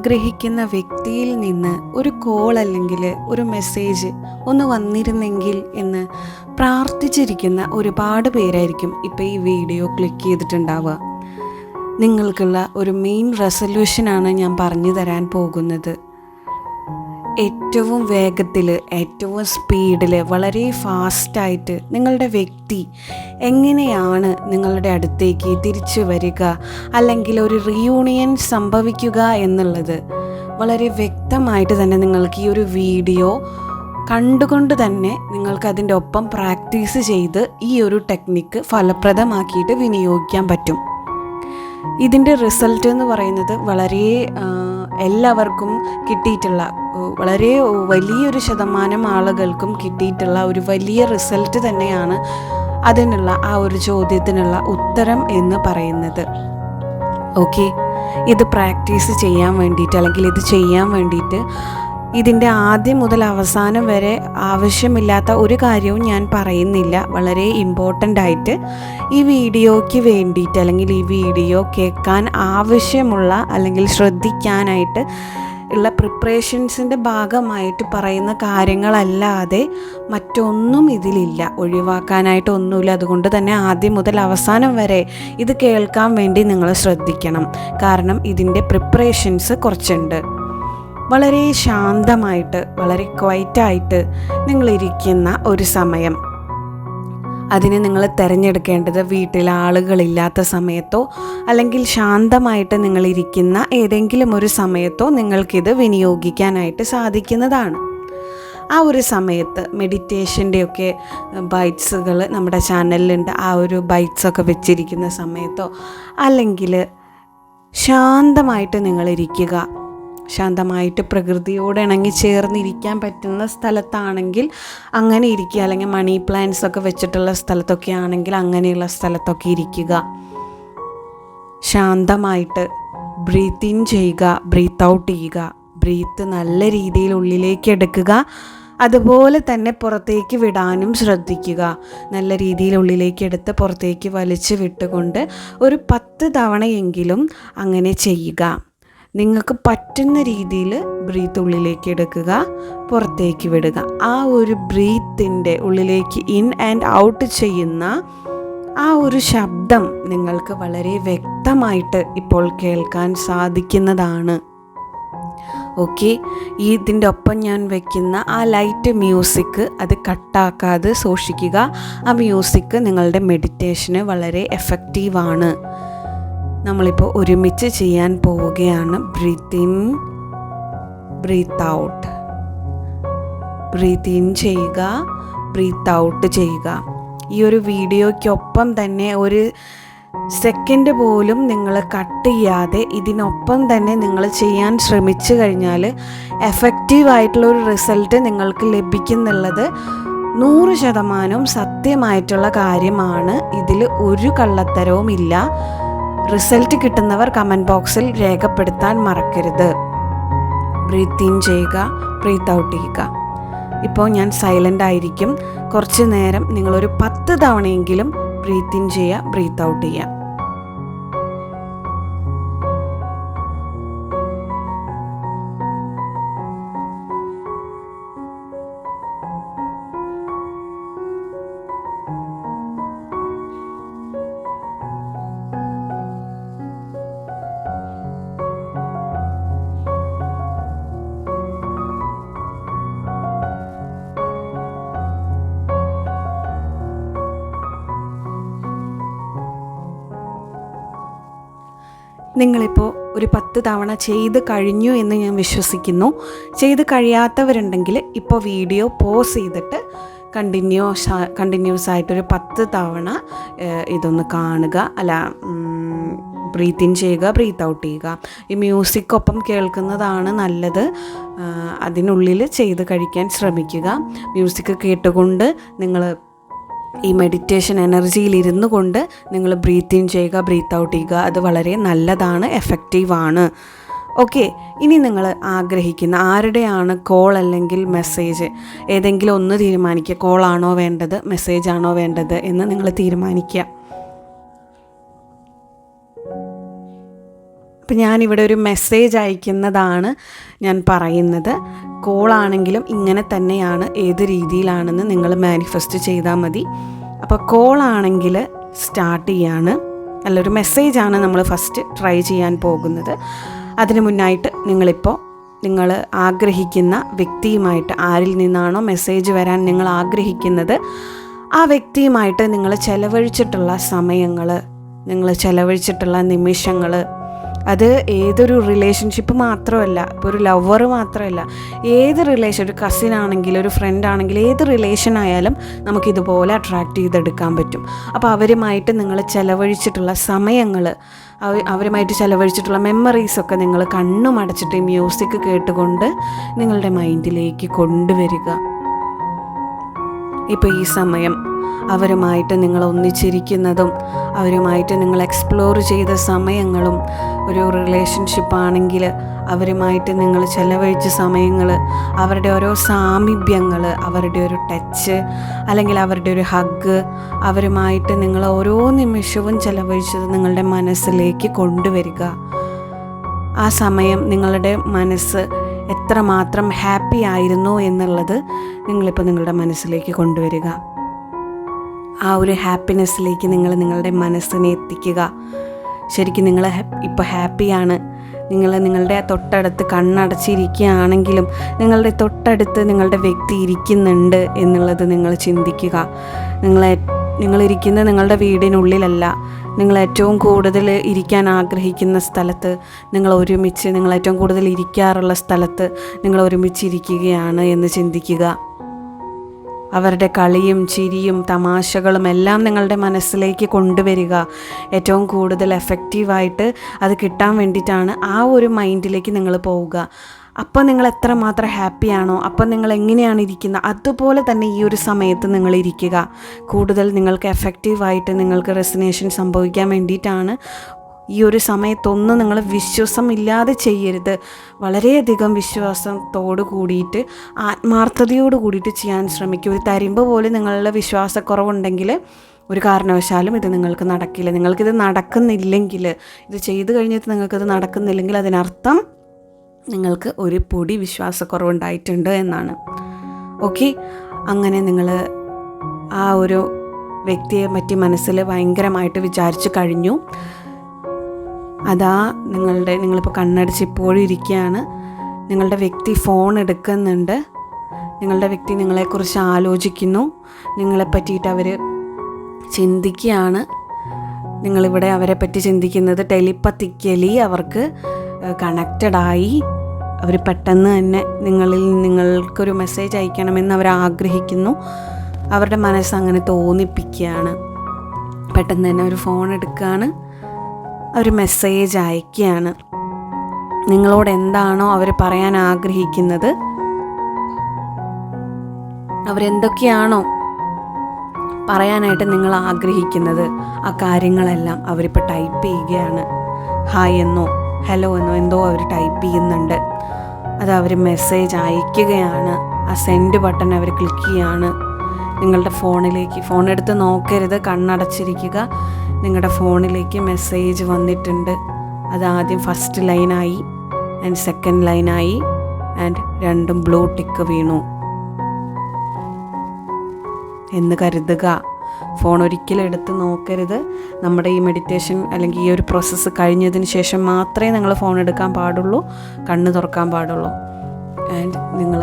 ആഗ്രഹിക്കുന്ന വ്യക്തിയിൽ നിന്ന് ഒരു കോൾ അല്ലെങ്കിൽ ഒരു മെസ്സേജ് ഒന്ന് വന്നിരുന്നെങ്കിൽ എന്ന് പ്രാർത്ഥിച്ചിരിക്കുന്ന ഒരുപാട് പേരായിരിക്കും ഇപ്പോൾ ഈ വീഡിയോ ക്ലിക്ക് ചെയ്തിട്ടുണ്ടാവുക. നിങ്ങൾക്കുള്ള ഒരു മെയിൻ റെസൊല്യൂഷനാണ് ഞാൻ പറഞ്ഞു തരാൻ പോകുന്നത്. ഏറ്റവും വേഗത്തിൽ ഏറ്റവും സ്പീഡിൽ വളരെ ഫാസ്റ്റായിട്ട് നിങ്ങളുടെ വ്യക്തി എങ്ങനെയാണ് നിങ്ങളുടെ അടുത്തേക്ക് തിരിച്ചു വരിക അല്ലെങ്കിൽ ഒരു റീയൂണിയൻ സംഭവിക്കുക എന്നുള്ളത് വളരെ വ്യക്തമായിട്ട് തന്നെ നിങ്ങൾക്ക് ഈ ഒരു വീഡിയോ കണ്ടുകൊണ്ട് തന്നെ നിങ്ങൾക്ക് അതിന്റെ ഒപ്പം പ്രാക്ടീസ് ചെയ്ത് ഈ ഒരു ടെക്നിക്ക് ഫലപ്രദമാക്കിയിട്ട് വിനിയോഗിക്കാൻ പറ്റും. ഇതിന്റെ റിസൾട്ട് എന്ന് പറയുന്നത് വളരെ എല്ലാവർക്കും കിട്ടിയിട്ടുള്ള വളരെ വലിയൊരു ശതമാനം ആളുകൾക്കും കിട്ടിയിട്ടുള്ള ഒരു വലിയ റിസൾട്ട് തന്നെയാണ് അതിനുള്ള ആ ഒരു ചോദ്യത്തിനുള്ള ഉത്തരം എന്ന് പറയുന്നത്. ഓക്കെ? ഇത് പ്രാക്ടീസ് ചെയ്യാൻ വേണ്ടിയിട്ട് അല്ലെങ്കിൽ ഇത് ചെയ്യാൻ വേണ്ടിയിട്ട് ഇതിന്റെ ആദ്യം മുതൽ അവസാനം വരെ ആവശ്യമില്ലാത്ത ഒരു കാര്യവും ഞാൻ പറയുന്നില്ല. വളരെ ഇമ്പോർട്ടന്റ് ആയിട്ട് ഈ വീഡിയോയ്ക്ക് വേണ്ടിയിട്ട് അല്ലെങ്കിൽ ഈ വീഡിയോ കേൾക്കാൻ ആവശ്യമുള്ള അല്ലെങ്കിൽ ശ്രദ്ധിക്കാനായിട്ട് ഉള്ള പ്രിപ്പറേഷൻസിന്റെ ഭാഗമായിട്ട് പറയുന്ന കാര്യങ്ങളല്ലാതെ മറ്റൊന്നും ഇതിലില്ല. ഒഴിവാക്കാനായിട്ട് ഒന്നുമില്ല. അതുകൊണ്ട് തന്നെ ആദ്യം മുതൽ അവസാനം വരെ ഇത് കേൾക്കാൻ വേണ്ടി നിങ്ങൾ ശ്രദ്ധിക്കണം. കാരണം ഇതിന്റെ പ്രിപ്പറേഷൻസ് കുറച്ചുണ്ട്. വളരെ ശാന്തമായിട്ട് വളരെ ക്വൈറ്റായിട്ട് നിങ്ങളിരിക്കുന്ന ഒരു സമയം. അതിന് നിങ്ങൾ തിരഞ്ഞെടുക്കേണ്ടത് വീട്ടിൽ ആളുകളില്ലാത്ത സമയത്തോ അല്ലെങ്കിൽ ശാന്തമായിട്ട് നിങ്ങളിരിക്കുന്ന ഏതെങ്കിലും ഒരു സമയത്തോ നിങ്ങൾക്കിത് വിനിയോഗിക്കാനായിട്ട് സാധിക്കുന്നതാണ്. ആ ഒരു സമയത്ത് മെഡിറ്റേഷന്റെയൊക്കെ ബൈറ്റ്സുകൾ നമ്മുടെ ചാനലിലുണ്ട് ആ ഒരു ബൈറ്റ്സൊക്കെ വെച്ചിരിക്കുന്ന സമയത്തോ അല്ലെങ്കിൽ ശാന്തമായിട്ട് നിങ്ങളിരിക്കുക. ശാന്തമായിട്ട് പ്രകൃതിയോട് ഇണങ്ങി ചേർന്നിരിക്കാൻ പറ്റുന്ന സ്ഥലത്താണെങ്കിൽ അങ്ങനെ ഇരിക്കുക. അല്ലെങ്കിൽ മണി പ്ലാന്റ്സ് ഒക്കെ വെച്ചിട്ടുള്ള സ്ഥലത്തൊക്കെ ആണെങ്കിൽ അങ്ങനെയുള്ള സ്ഥലത്തൊക്കെ ഇരിക്കുക. ശാന്തമായിട്ട് ബ്രീത്ത് ഇൻ ചെയ്യുക ബ്രീത്ത് ഔട്ട് ചെയ്യുക. ബ്രീത്ത് നല്ല രീതിയിൽ ഉള്ളിലേക്ക് എടുക്കുക. അതുപോലെ തന്നെ പുറത്തേക്ക് വിടാനും ശ്രദ്ധിക്കുക. നല്ല രീതിയിൽ ഉള്ളിലേക്ക് എടുത്ത് പുറത്തേക്ക് വലിച്ചു വിട്ടുകൊണ്ട് ഒരു പത്ത് തവണയെങ്കിലും അങ്ങനെ ചെയ്യുക. നിങ്ങൾക്ക് പറ്റുന്ന രീതിയിൽ ബ്രീത്ത് ഉള്ളിലേക്ക് എടുക്കുക പുറത്തേക്ക് വിടുക. ആ ഒരു ബ്രീത്തിന്റെ ഉള്ളിലേക്ക് ഇൻ ആൻഡ് ഔട്ട് ചെയ്യുന്ന ആ ഒരു ശബ്ദം നിങ്ങൾക്ക് വളരെ വ്യക്തമായിട്ട് ഇപ്പോൾ കേൾക്കാൻ സാധിക്കുന്നതാണ്. ഓക്കെ? ഇതിന്റെ ഒപ്പം ഞാൻ വെക്കുന്ന ആ ലൈറ്റ് മ്യൂസിക് അത് കട്ടാക്കാതെ സൂക്ഷിക്കുക. ആ മ്യൂസിക് നിങ്ങളുടെ മെഡിറ്റേഷന് വളരെ എഫക്റ്റീവാണ്. നമ്മളിപ്പോൾ ഒരുമിച്ച് ചെയ്യാൻ പോവുകയാണ്. Breathe in breathe out breathe in ചെയ്യുക ബ്രീത്ത് ഔട്ട് ചെയ്യുക. ഈ ഒരു വീഡിയോയ്ക്കൊപ്പം തന്നെ ഒരു സെക്കൻഡ് പോലും നിങ്ങൾ കട്ട് ചെയ്യാതെ ഇതിനൊപ്പം തന്നെ നിങ്ങൾ ചെയ്യാൻ ശ്രമിച്ചു കഴിഞ്ഞാൽ എഫക്റ്റീവായിട്ടുള്ള ഒരു റിസൾട്ട് നിങ്ങൾക്ക് ലഭിക്കുന്നുള്ളത് നൂറ് ശതമാനവും സത്യമായിട്ടുള്ള കാര്യമാണ്. ഇതിൽ ഒരു കള്ളത്തരവും ഇല്ല റിസൾട്ട് കിട്ടുന്നവർ കമന്റ് ബോക്സിൽ രേഖപ്പെടുത്താൻ മറക്കരുത്. ബ്രീത്ത് ഇൻ ചെയ്യുക ബ്രീത്ത് ഔട്ട് ചെയ്യുക. ഇപ്പോൾ ഞാൻ സൈലന്റ് ആയിരിക്കും. കുറച്ച് നേരം നിങ്ങളൊരു പത്ത് തവണയെങ്കിലും ബ്രീത്ത് ഇൻ ചെയ്യുക ബ്രീത്ത് ഔട്ട് ചെയ്യുക. നിങ്ങളിപ്പോൾ ഒരു പത്ത് തവണ ചെയ്ത് കഴിഞ്ഞു എന്ന് ഞാൻ വിശ്വസിക്കുന്നു. ചെയ്ത് കഴിയാത്തവരുണ്ടെങ്കിൽ ഇപ്പോൾ വീഡിയോ പോസ് ചെയ്തിട്ട് കണ്ടിന്യൂസ് കണ്ടിന്യൂസ് ആയിട്ടൊരു പത്ത് തവണ ഇതൊന്ന് കാണുക. അല്ല ബ്രീത്ത് ഇൻ ചെയ്യുക ബ്രീത്ത് ഔട്ട് ചെയ്യുക. ഈ മ്യൂസിക്കൊപ്പം കേൾക്കുന്നതാണ് നല്ലത്. അതിനുള്ളിൽ ചെയ്ത് കഴിക്കാൻ ശ്രമിക്കുക. മ്യൂസിക് കേട്ടുകൊണ്ട് നിങ്ങൾ ഈ മെഡിറ്റേഷൻ എനർജിയിൽ ഇരുന്നു കൊണ്ട് നിങ്ങൾ ബ്രീത്ത് ഇൻ ചെയ്യുക ബ്രീത്ത് ഔട്ട് ചെയ്യുക. അത് വളരെ നല്ലതാണ് എഫക്റ്റീവാണ് ഓക്കെ ഇനി നിങ്ങൾ ആഗ്രഹിക്കുന്ന ആരുടെയാണ് കോൾ അല്ലെങ്കിൽ മെസ്സേജ് ഏതെങ്കിലും ഒന്ന് തീരുമാനിക്കുക. കോളാണോ വേണ്ടത് മെസ്സേജ് ആണോ വേണ്ടത് എന്ന് നിങ്ങൾ തീരുമാനിക്കുക. അപ്പം ഞാനിവിടെ ഒരു മെസ്സേജ് അയക്കുന്നതാണ് ഞാൻ പറയുന്നത്. കോളാണെങ്കിലും ഇങ്ങനെ തന്നെയാണ് ഏത് രീതിയിലാണെന്ന് നിങ്ങൾ മാനിഫെസ്റ്റ് ചെയ്താൽ മതി. അപ്പോൾ കോളാണെങ്കിൽ സ്റ്റാർട്ട് ചെയ്യാണ്. നല്ലൊരു മെസ്സേജാണ് നമ്മൾ ഫസ്റ്റ് ട്രൈ ചെയ്യാൻ പോകുന്നത്. അതിന് മുന്നായിട്ട് നിങ്ങളിപ്പോൾ നിങ്ങൾ ആഗ്രഹിക്കുന്ന വ്യക്തിയുമായിട്ട് ആരിൽ നിന്നാണോ മെസ്സേജ് വരാൻ നിങ്ങൾ ആഗ്രഹിക്കുന്നത്? ആ വ്യക്തിയുമായിട്ട് നിങ്ങൾ ചെലവഴിച്ചിട്ടുള്ള സമയങ്ങൾ നിങ്ങൾ ചെലവഴിച്ചിട്ടുള്ള നിമിഷങ്ങൾ അത് ഏതൊരു റിലേഷൻഷിപ്പ് മാത്രമല്ല ഇപ്പോൾ ഒരു ലവർ മാത്രമല്ല ഏത് റിലേഷൻ ഒരു കസിൻ ആണെങ്കിലും ഒരു ഫ്രണ്ട് ആണെങ്കിലും ഏത് റിലേഷൻ ആയാലും നമുക്കിതുപോലെ അട്രാക്റ്റ് ചെയ്തെടുക്കാൻ പറ്റും. അപ്പോൾ അവരുമായിട്ട് നിങ്ങൾ ചിലവഴിച്ചിട്ടുള്ള സമയങ്ങൾ അവരുമായിട്ട് ചിലവഴിച്ചിട്ടുള്ള മെമ്മറീസൊക്കെ നിങ്ങൾ കണ്ണും അടച്ചിട്ട് മ്യൂസിക് കേട്ടുകൊണ്ട് നിങ്ങളുടെ മൈൻഡിലേക്ക് കൊണ്ടുവരിക. ഇപ്പോൾ ഈ സമയം അവരുമായിട്ട് നിങ്ങൾ ഒന്നിച്ചിരിക്കുന്നതും അവരുമായിട്ട് നിങ്ങൾ എക്സ്പ്ലോർ ചെയ്ത സമയങ്ങളും ഒരു റിലേഷൻഷിപ്പ് ആണെങ്കിൽ അവരുമായിട്ട് നിങ്ങൾ ചെലവഴിച്ച സമയങ്ങൾ അവരുടെ ഓരോ സാമീപ്യങ്ങൾ അവരുടെ ഒരു ടച്ച് അല്ലെങ്കിൽ അവരുടെ ഒരു ഹഗ് അവരുമായിട്ട് നിങ്ങൾ ഓരോ നിമിഷവും ചെലവഴിച്ചത് നിങ്ങളുടെ മനസ്സിലേക്ക് കൊണ്ടുവരിക. ആ സമയം നിങ്ങളുടെ മനസ്സ് എത്രമാത്രം ഹാപ്പി ആയിരുന്നു എന്നുള്ളത് നിങ്ങളിപ്പോൾ നിങ്ങളുടെ മനസ്സിലേക്ക് കൊണ്ടുവരിക. ആ ഒരു ഹാപ്പിനെസ്സിലേക്ക് നിങ്ങൾ നിങ്ങളുടെ മനസ്സിനെ എത്തിക്കുക. ശരിക്കും നിങ്ങൾ ഇപ്പോൾ ഹാപ്പിയാണ്. നിങ്ങൾ നിങ്ങളുടെ തൊട്ടടുത്ത് കണ്ണടച്ചിരിക്കുകയാണെങ്കിലും നിങ്ങളുടെ തൊട്ടടുത്ത് നിങ്ങളുടെ വ്യക്തി ഇരിക്കുന്നുണ്ട് എന്നുള്ളത് നിങ്ങൾ ചിന്തിക്കുക. നിങ്ങളെ നിങ്ങളിരിക്കുന്ന നിങ്ങളുടെ വീടിനുള്ളിലല്ല. നിങ്ങൾ ഏറ്റവും കൂടുതൽ ഇരിക്കാൻ ആഗ്രഹിക്കുന്ന സ്ഥലത്ത് നിങ്ങൾ ഒരുമിച്ച് നിങ്ങൾ ഏറ്റവും കൂടുതൽ ഇരിക്കാറുള്ള സ്ഥലത്ത് നിങ്ങൾ ഒരുമിച്ച് ഇരിക്കുകയാണ് എന്ന് ചിന്തിക്കുക. അവരുടെ കളിയും ചിരിയും തമാശകളും എല്ലാം നിങ്ങളുടെ മനസ്സിലേക്ക് കൊണ്ടുവരിക. ഏറ്റവും കൂടുതൽ എഫക്റ്റീവായിട്ട് അത് കിട്ടാൻ വേണ്ടിയിട്ടാണ് ആ ഒരു മൈൻഡിലേക്ക് നിങ്ങൾ പോവുക. അപ്പോൾ നിങ്ങൾ എത്രമാത്രം ഹാപ്പിയാണോ അപ്പോൾ നിങ്ങൾ എങ്ങനെയാണ് ഇരിക്കുന്നത് അതുപോലെ തന്നെ ഈ ഒരു സമയത്ത് നിങ്ങൾ ഇരിക്കുക. കൂടുതൽ നിങ്ങൾക്ക് എഫക്റ്റീവായിട്ട് നിങ്ങൾക്ക് റെസിനേഷൻ സംഭവിക്കാൻ വേണ്ടിയിട്ടാണ് ഈ ഒരു സമയത്തൊന്നും നിങ്ങൾ വിശ്വാസം ഇല്ലാതെ ചെയ്യരുത്. വളരെയധികം വിശ്വാസത്തോട് കൂടിയിട്ട് ആത്മാർത്ഥതയോട് കൂടിയിട്ട് ചെയ്യാൻ ശ്രമിക്കുക. ഒരു തരിമ്പ് പോലും നിങ്ങളുടെ വിശ്വാസക്കുറവുണ്ടെങ്കിൽ ഒരു കാരണവശാലും ഇത് നിങ്ങൾക്ക് നടക്കില്ല. നിങ്ങൾക്കിത് നടക്കുന്നില്ലെങ്കിൽ ഇത് ചെയ്തു കഴിഞ്ഞിട്ട് നിങ്ങൾക്കിത് നടക്കുന്നില്ലെങ്കിൽ അതിനർത്ഥം നിങ്ങൾക്ക് ഒരു പൊടി വിശ്വാസക്കുറവുണ്ടായിട്ടുണ്ട് എന്നാണ്. ഓക്കെ? അങ്ങനെ നിങ്ങൾ ആ ഒരു വ്യക്തിയെ പറ്റി മനസ്സിൽ ഭയങ്കരമായിട്ട് വിചാരിച്ച് കഴിഞ്ഞു. അതാ നിങ്ങളുടെ നിങ്ങളിപ്പോൾ കണ്ണടച്ച് ഇപ്പോഴും ഇരിക്കുകയാണ്. നിങ്ങളുടെ വ്യക്തി ഫോൺ എടുക്കുന്നുണ്ട്. നിങ്ങളുടെ വ്യക്തി നിങ്ങളെക്കുറിച്ച് ആലോചിക്കുന്നു. നിങ്ങളെ പറ്റിയിട്ട് അവർ ചിന്തിക്കുകയാണ്. നിങ്ങളിവിടെ അവരെ പറ്റി ചിന്തിക്കുന്നത് ടെലിപ്പത്തിക്കലി അവർക്ക് കണക്റ്റഡായി അവർ പെട്ടെന്ന് തന്നെ നിങ്ങളിൽ നിങ്ങൾക്കൊരു മെസ്സേജ് അയക്കണമെന്ന് അവർ ആഗ്രഹിക്കുന്നു. അവരുടെ മനസ്സ് അങ്ങനെ തോന്നിപ്പിക്കുകയാണ്. പെട്ടെന്ന് തന്നെ ഒരു ഫോൺ എടുക്കുകയാണ്. അവർ മെസ്സേജ് അയക്കുകയാണ്. നിങ്ങളോട് എന്താണോ അവർ പറയാൻ ആഗ്രഹിക്കുന്നത്. അവരെന്തൊക്കെയാണോ പറയാനായിട്ട് നിങ്ങൾ ആഗ്രഹിക്കുന്നത്. ആ കാര്യങ്ങളെല്ലാം അവരിപ്പോൾ ടൈപ്പ് ചെയ്യുകയാണ്. ഹായ് എന്നോ ഹലോ എന്നോ എന്തോ അവർ ടൈപ്പ് ചെയ്യുന്നുണ്ട്. അത് അവർ മെസ്സേജ് അയക്കുകയാണ്. ആ സെൻഡ് ബട്ടൺ അവർ ക്ലിക്ക് ചെയ്യാണ്. നിങ്ങളുടെ ഫോണിലേക്ക് ഫോൺ എടുത്ത് നോക്കരുത് കണ്ണടച്ചിരിക്കുക. നിങ്ങളുടെ ഫോണിലേക്ക് മെസ്സേജ് വന്നിട്ടുണ്ട്. അത് ആദ്യം ഫസ്റ്റ് ലൈനായി ആൻഡ് സെക്കൻഡ് ലൈനായി ആൻഡ് രണ്ടും ബ്ലൂ ടിക്ക് വീണു. എന്ന് കരുതുക. ഫോൺ ഒരിക്കലും എടുത്ത് നോക്കരുത്. നമ്മുടെ ഈ മെഡിറ്റേഷൻ അല്ലെങ്കിൽ ഈ ഒരു പ്രോസസ്സ് കഴിഞ്ഞതിന് ശേഷം മാത്രമേ നിങ്ങൾ ഫോൺ എടുക്കാൻ പാടുള്ളൂ കണ്ണ് തുറക്കാൻ പാടുള്ളൂ. ആൻഡ് നിങ്ങൾ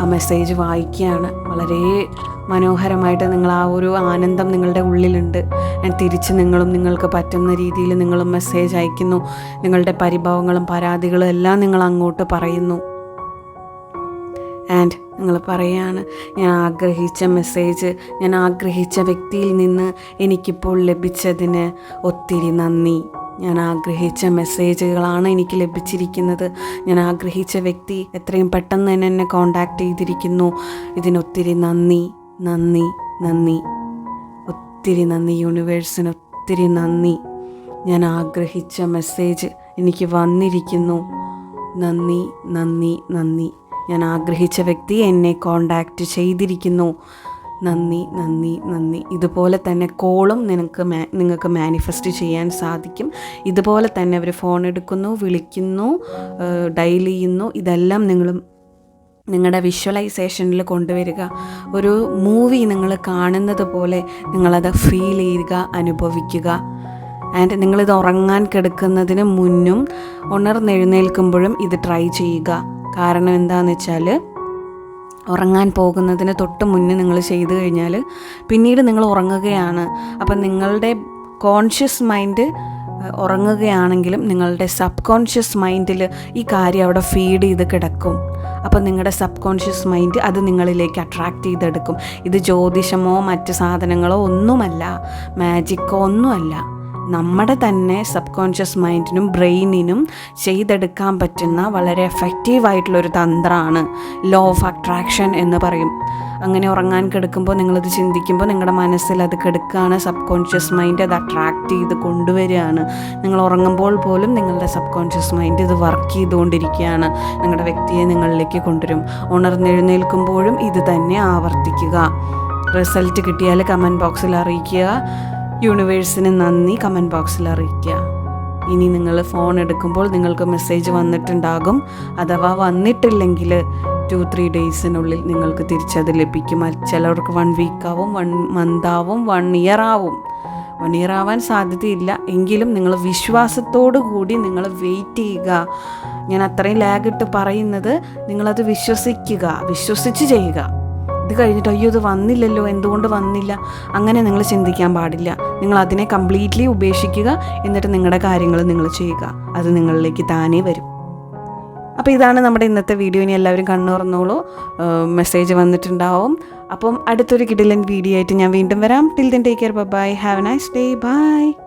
ആ മെസ്സേജ് വായിക്കുകയാണ്. വളരെ മനോഹരമായിട്ട് നിങ്ങൾ ആ ഒരു ആനന്ദം നിങ്ങളുടെ ഉള്ളിലുണ്ട്. തിരിച്ച് നിങ്ങളും നിങ്ങൾക്ക് പറ്റുന്ന രീതിയിൽ നിങ്ങളും മെസ്സേജ് അയക്കുന്നു. നിങ്ങളുടെ പരിഭവങ്ങളും പരാതികളും എല്ലാം നിങ്ങൾ അങ്ങോട്ട് പറയുന്നു. ആൻഡ് നിങ്ങൾ പറയാണ് ഞാൻ ആഗ്രഹിച്ച മെസ്സേജ് ഞാൻ ആഗ്രഹിച്ച വ്യക്തിയിൽ നിന്ന് എനിക്കിപ്പോൾ ലഭിച്ചതിന് ഒത്തിരി നന്ദി. ഞാൻ ആഗ്രഹിച്ച മെസ്സേജുകളാണ് എനിക്ക് ലഭിച്ചിരിക്കുന്നത്. ഞാൻ ആഗ്രഹിച്ച വ്യക്തി എത്രയും പെട്ടെന്ന് തന്നെ എന്നെ കോണ്ടാക്ട് ചെയ്തിരിക്കുന്നു. ഇതിനൊത്തിരി നന്ദി നന്ദി നന്ദി. ഒത്തിരി നന്ദി യൂണിവേഴ്സിന് ഒത്തിരി നന്ദി. ഞാൻ ആഗ്രഹിച്ച മെസ്സേജ് എനിക്ക് വന്നിരിക്കുന്നു. നന്ദി നന്ദി നന്ദി. ഞാൻ ആഗ്രഹിച്ച വ്യക്തി എന്നെ കോണ്ടാക്റ്റ് ചെയ്തിരിക്കുന്നു. നന്ദി നന്ദി നന്ദി. ഇതുപോലെ തന്നെ കോളും നിനക്ക് നിങ്ങൾക്ക് മാനിഫെസ്റ്റ് ചെയ്യാൻ സാധിക്കും. ഇതുപോലെ തന്നെ അവർ ഫോൺ എടുക്കുന്നു വിളിക്കുന്നു ഡയൽ ചെയ്യുന്നു. ഇതെല്ലാം നിങ്ങളും നിങ്ങളുടെ വിഷ്വലൈസേഷനിൽ കൊണ്ടുവരിക. ഒരു മൂവി നിങ്ങൾ കാണുന്നത് പോലെ നിങ്ങളത് ഫീൽ ചെയ്യുക അനുഭവിക്കുക. ആൻഡ് നിങ്ങളിത് ഉറങ്ങാൻ കിടക്കുന്നതിന് മുന്നും ഉണർന്നെഴുന്നേൽക്കുമ്പോഴും ഇത് ട്രൈ ചെയ്യുക. കാരണം എന്താണെന്ന് വെച്ചാൽ ഉറങ്ങാൻ പോകുന്നതിന് തൊട്ട് മുന്നേ നിങ്ങൾ ചെയ്തു കഴിഞ്ഞാൽ പിന്നീട് നിങ്ങൾ ഉറങ്ങുകയാണ്. അപ്പം നിങ്ങളുടെ കോൺഷ്യസ് മൈൻഡ് ഉറങ്ങുകയാണെങ്കിലും നിങ്ങളുടെ സബ് കോൺഷ്യസ് മൈൻഡിൽ ഈ കാര്യം അവിടെ ഫീഡ് ചെയ്ത് കിടക്കും. അപ്പം നിങ്ങളുടെ സബ് കോൺഷ്യസ് മൈൻഡ് അത് നിങ്ങളിലേക്ക് അട്രാക്റ്റ് ചെയ്തെടുക്കും. ഇത് ജ്യോതിഷമോ മറ്റ് സാധനങ്ങളോ ഒന്നുമല്ല. മാജിക്കോ ഒന്നുമല്ല. നമ്മുടെ തന്നെ സബ് കോൺഷ്യസ് മൈൻഡിനും ബ്രെയിനിനും ചെയ്തെടുക്കാൻ പറ്റുന്ന വളരെ എഫക്റ്റീവായിട്ടുള്ളൊരു തന്ത്രമാണ് ലോ ഓഫ് അട്രാക്ഷൻ എന്ന് പറയും. അങ്ങനെ ഉറങ്ങാൻ കിടക്കുമ്പോൾ നിങ്ങളിത് ചിന്തിക്കുമ്പോൾ നിങ്ങളുടെ മനസ്സിൽ അത് കിടക്കുകയാണ് സബ് കോൺഷ്യസ് മൈൻഡ് അത് അട്രാക്റ്റ് ചെയ്ത് കൊണ്ടുവരികയാണ്. നിങ്ങൾ ഉറങ്ങുമ്പോൾ പോലും നിങ്ങളുടെ സബ് കോൺഷ്യസ് മൈൻഡ് ഇത് വർക്ക് ചെയ്തുകൊണ്ടിരിക്കുകയാണ്. നിങ്ങളുടെ വ്യക്തിയെ നിങ്ങളിലേക്ക് കൊണ്ടുവരും. ഉണർന്നെഴുന്നേൽക്കുമ്പോഴും ഇത് തന്നെ ആവർത്തിക്കുക. റിസൾട്ട് കിട്ടിയാൽ കമന്റ് ബോക്സിൽ അറിയിക്കുക. യൂണിവേഴ്സിന് നന്ദി കമന്റ് ബോക്സിൽ അറിയിക്കുക. ഇനി നിങ്ങൾ ഫോൺ എടുക്കുമ്പോൾ നിങ്ങൾക്ക് മെസ്സേജ് വന്നിട്ടുണ്ടാകും. അഥവാ വന്നിട്ടില്ലെങ്കിൽ ടു ത്രീ ഡേയ്സിനുള്ളിൽ നിങ്ങൾക്ക് തിരിച്ചത് ലഭിക്കും. ചിലർക്ക് വൺ വീക്ക് ആവും വൺ മന്ത് ആവും വൺ ഇയർ ആവും. വൺ ഇയർ ആവാൻ സാധ്യതയില്ല. എങ്കിലും നിങ്ങൾ വിശ്വാസത്തോടു കൂടി നിങ്ങൾ വെയിറ്റ് ചെയ്യുക. ഞാൻ അത്രയും ലാഗ് ഇട്ട് പറയുന്നത് നിങ്ങളത് വിശ്വസിക്കുക വിശ്വസിച്ച് ചെയ്യുക. ഇത് കഴിഞ്ഞിട്ട് അയ്യോ ഇത് വന്നില്ലല്ലോ എന്തുകൊണ്ട് വന്നില്ല? അങ്ങനെ നിങ്ങൾ ചിന്തിക്കാൻ പാടില്ല. നിങ്ങൾ അതിനെ കംപ്ലീറ്റ്ലി ഉപേക്ഷിക്കുക എന്നിട്ട് നിങ്ങളുടെ കാര്യങ്ങൾ നിങ്ങൾ ചെയ്യുക. അത് നിങ്ങളിലേക്ക് താനേ വരും. അപ്പോൾ ഇതാണ് നമ്മുടെ ഇന്നത്തെ വീഡിയോ. ഇനി എല്ലാവരും കണ്ണുറന്നോളൂ മെസ്സേജ് വന്നിട്ടുണ്ടാവും. അപ്പം അടുത്തൊരു കിടിലൻ വീഡിയോ ആയിട്ട് ഞാൻ വീണ്ടും വരാം. Till then take care bye have a nice day bye